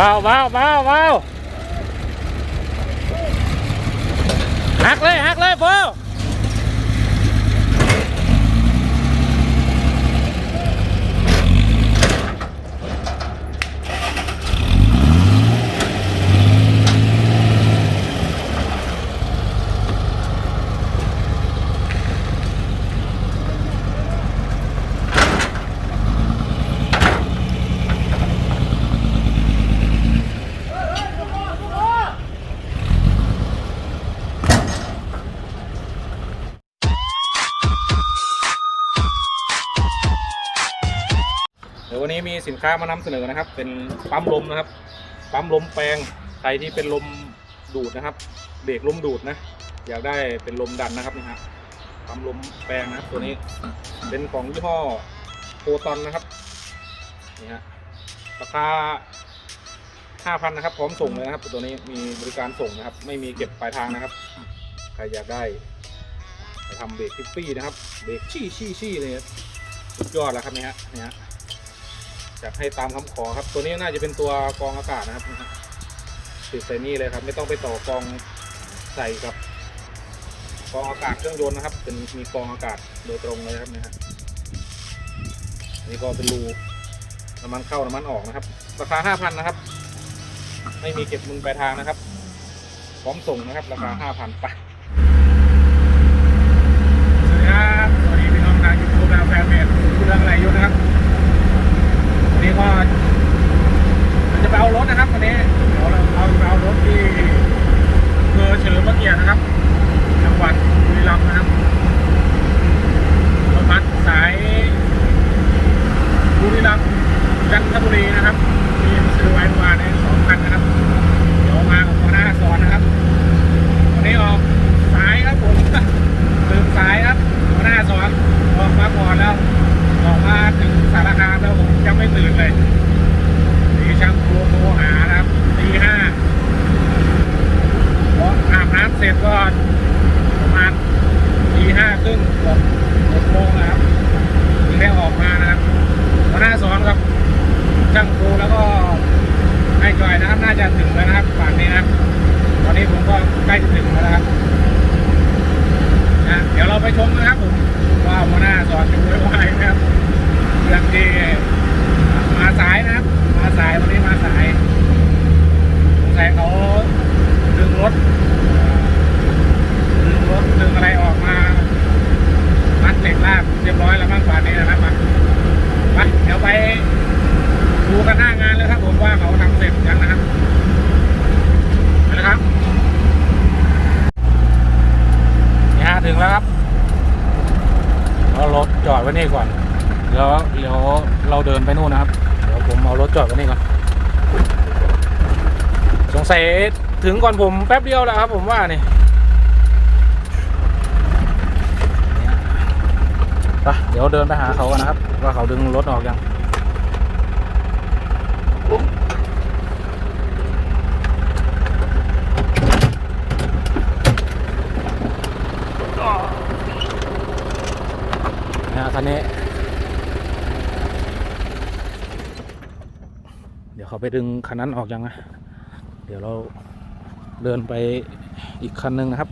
ว้าวว้าวว้าวว้าวหักเลยหักเลยโฟ เดี๋ยววันนี้มี สินค้ามานำเสนอนะครับ เป็นปั๊มลมนะครับ ปั๊มลมแปลงใครที่เป็นลมดูดนะครับเบรกลมดูดนะ อยากได้เป็นลมดันนะครับนี่ฮะปั๊มลมแปลงนะครับ ตัวนี้เป็นของยี่ห้อโพตอนนะครับนี่ฮะราคาห้าพันนะครับ พร้อมส่งเลยนะครับ ตัวนี้มีบริการส่งนะครับ ไม่มีเก็บปลายทางนะครับ ใครอยากได้ไปทำเบรกทิฟฟี่นะครับ เบรกชี้ชี้ชี้เลยสุดยอดแล้วครับนี่ฮะนี่ฮะ อยากให้ตามคำขอครับ ตัวนี้น่าจะเป็นตัวกองอากาศนะครับติดใส่นี่เลยครับ ไม่ต้องไปต่อกองใส่กับกองอากาศเครื่องยนต์นะครับ เป็นมีกองอากาศโดยตรงเลยครับนะฮะนี่ก็เป็นรูน้ำมันเข้าน้ำมันออกนะครับ ราคาห้าพันนะครับ ไม่มีเก็บมึงปลายทางนะครับ พร้อมส่งนะครับ ราคาห้าพันไปสวัสดีครับสวัสดีพี่น้องทางยูทูบและแฟนเพจคุณเรื่องอะไรอยู่นะครับ นนี้ก็เราจะไปเอารถนะครับวันนี้เดี๋ยวเราจะไปเอารถที่อำเภอเฉลิมพระเกียรตินะครับ จังหวัดบุรีรัมย์นะครับรถบัสสายบุรีรัมย์จันทบุรีนะครับ มีซื้อไว้เมื่อวานในสองคันนะครับ เดี๋ยวมากับหัวหน้าสอนนะครับ วันนี้ออกสายครับผม ตื่นสายครับหัวหน้าสอนออกมาก่อนแล้ว ออกมาถึงสารคามแล้วผมยังไม่ตื่นเลยตีช่างครัวโทรหานะครับตีห้าพออาบน้ำเสร็จก็ประมาณตีห้าครึ่งเกือบหกโมงนะครับถึงได้ออกมานะครับหัวหน้าสอนกับช่างครูแล้วก็ไอ้จอยนะครับ น่าจะถึงแล้วนะครับป่านนี้นะครับ ตอนนี้ผมก็ใกล้จะถึงแล้วนะครับนะเดี๋ยวเราไป ชมนะครับผมว่าหัวหน้าสอนจะไว้ไหวไหมครับ เรื่องที่มาสายนะครับ มาสายวันนี้มาสายสงสัยเขาดึงรถดึงรถดึงอะไรออกมามัดเหล็กลากเรียบร้อยแล้วมั้งกว่านี้นะครับมาไปเดี๋ยวไปดูกันหน้างานเลยครับ ผมว่าเขาทำเสร็จยังนะครับไปเลยครับนี่ฮะถึงแล้วครับ เอารถ จอดไว้นี่ก่อน แล้วเดี๋ยวเราเดินไปนู่นนะครับ เดี๋ยวผมเอารถจอดไว้นี่ก่อน สงสัยถึงก่อนผมแป๊บเดียวแล้วครับ ผมว่านี่ไปเดี๋ยวเดินไปหาเขากันนะครับ ว่าเขาดึงรถออกยัง นะฮะคันนี้ เดี๋ยวเขา ไปดึงคันนั้นออกยังนะเดี๋ยวเราเดินไปอีกคันหนึ่งนะครับ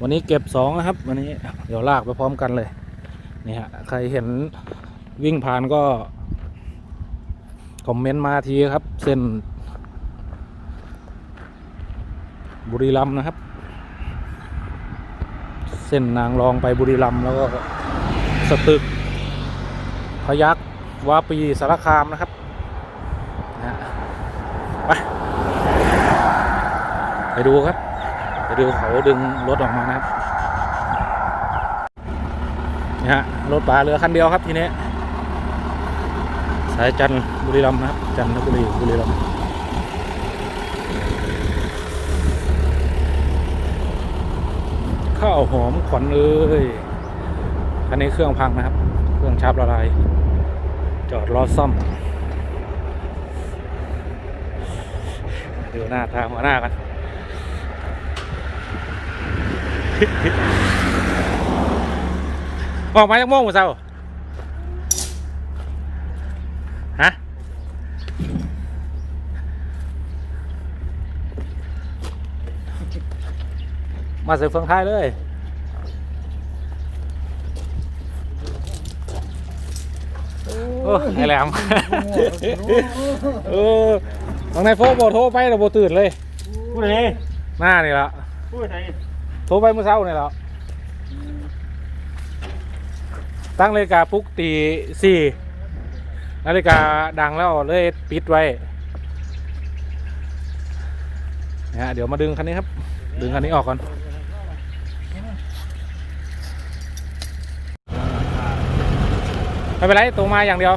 วันนี้เก็บสองนะครับวันนี้เดี๋ยวลากไปพร้อมกันเลยนี่ฮะใครเห็นวิ่งผ่านก็คอมเมนต์มาทีครับ เส้น บุรีรัมนะครับ เส้นนางรองไปบุรีรัมแล้วก็สตึกพยักวาปีสารคามนะครับ ไปไปดูครับ ไปดูเขาดึงรถออกมานะครับนี่ฮะรถป่าเรือคันเดียวครับทีนี้สายจันทร์บุรีรัมย์นะครับจันทบุรีบุรีรัมย์ข้าวหอมขวัญเอ้ยคันนี้เครื่องพังนะครับ เครื่องชาร์ปละลาย จอดรอซ่อม ดูหน้าตาหัวหน้ากันมองไปยังมองหัวเสาฮะมาเสือฟังไทยเลยโอ้ไอแหลมโอ้ อตางในโฟบโทรไปแต่โบตื่นเลยผู้ใดหน้านี่ละผู้ใดโทรไปเมื่อเช้านี่แล้วตั้งนาฬิกาปลุ๊กตีสี่นาฬิกาดังแล้วเลยปิดไว้นะฮะเดี๋ยวมาดึงคันนี้ครับ ดึงคันนี้ออกก่อนไม่เป็นไรตรงมาอย่างเดียว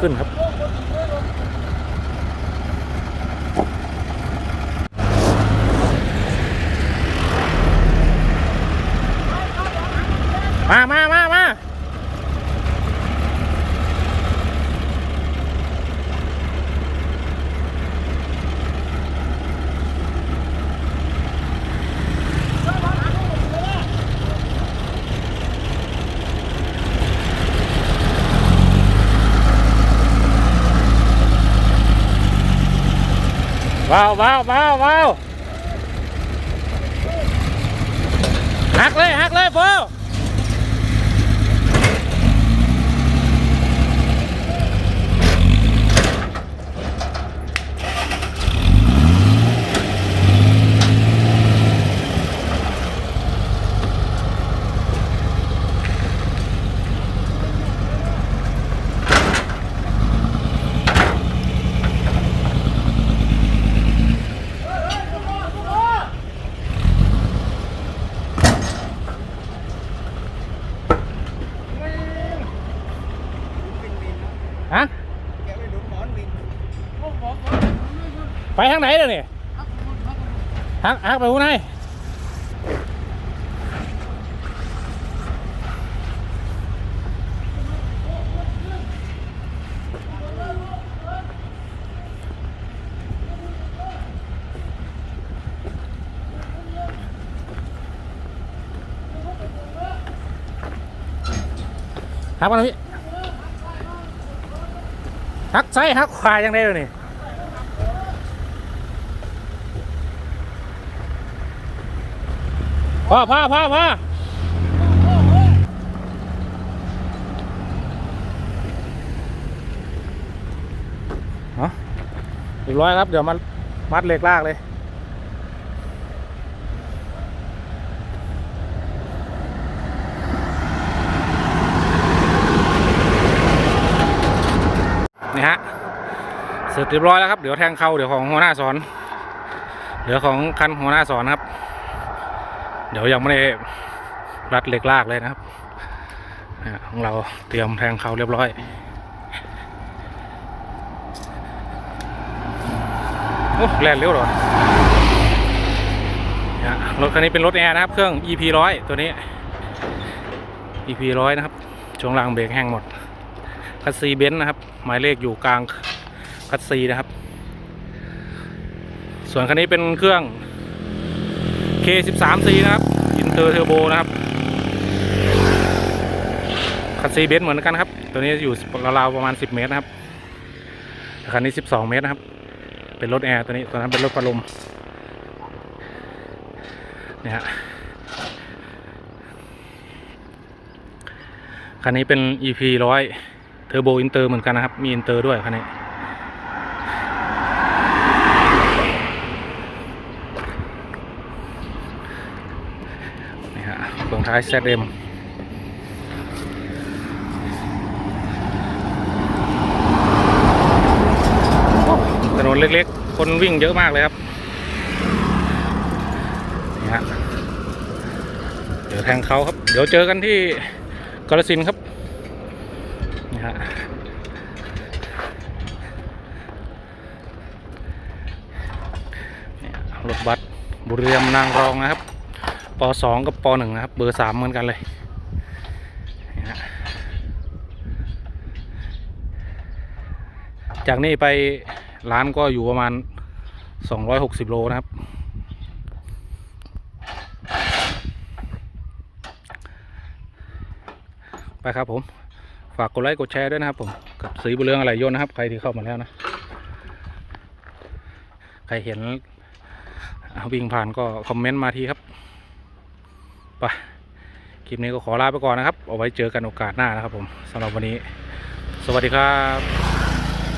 ขึ้นครับ มามามามา ว้าวว้าวว้าวว้าวหักเลยหักเลยโฟ ไปทางไหนเดี๋ยนี้ฮักฮักไปหูไหนฮักมาหน่อยพี่ฮักซ้ายฮักขวายังได้เลยนี่ พ่อพ่อพ่อพ่อเหรอร้อยครับ เดี๋ยวมามัดเหล็กลากเลยนี่ฮะ เสร็จเรียบร้อยแล้วครับ เดี๋ยวแทงเข้าเดี๋ยวของหัวหน้าสอน เดี๋ยวของคันหัวหน้าสอนครับ ดี๋ยวยังไม่ได้รัดเหล็กลากเลยนะครับของเราเตรียมแทงเขาเรียบร้อยโอ้แล่นเร็วเหรอเนี่ยรถคันนี้เป็นรถแอร์นะครับ เครื่อง EP ร้อยตัวนี้ EP ร้อยนะครับ ช่วงล่างเบรกแห้งหมด คัสซีเบนซ์นะครับ หมายเลขอยู่กลางคัสซีนะครับ ส่วนคันนี้เป็นเครื่อง K13C นะครับอินเตอร์เทอร์โบนะครับคัสซีเบนเหมือนกันครับ ตัวนี้อยู่ราวๆประมาณ 10 เมตรนะครับคันนี้ 12 เมตรนะครับ เป็นรถแอร์ตัวนี้ตัวนั้นเป็นรถพัดลมเนี่ยฮะคันนี้เป็น EP ร้อยเทอร์โบอินเตอร์เหมือนกันนะครับ มีอินเตอร์ด้วยคันนี้ ฮเฟืองท้าย ZM ถนนเล็กๆ คนวิ่งเยอะมากเลยครับนี่ฮะเดี๋ยวแทงเขาครับ เดี๋ยวเจอกันที่กาลสินครับนี่ฮะรถบัสบุรีรัมย์นางรองนะครับ ป2กับป1นะครับ เบอร์3เหมือนกันเลยจากนี้ไปร้านก็อยู่ประมาณ 260 โลนะครับ ไปครับผม ฝากกดไลค์กดแชร์ด้วยนะครับผม กับสีบุเรืองอะไรยนนะครับ ใครที่เข้ามาแล้วนะ ใครเห็นวิ่งผ่านก็คอมเมนต์มาทีครับ คลิปนี้ก็ขอลาไปก่อนนะครับ เอาไว้เจอกันโอกาสหน้านะครับผมสำหรับวันนี้ สวัสดีครับ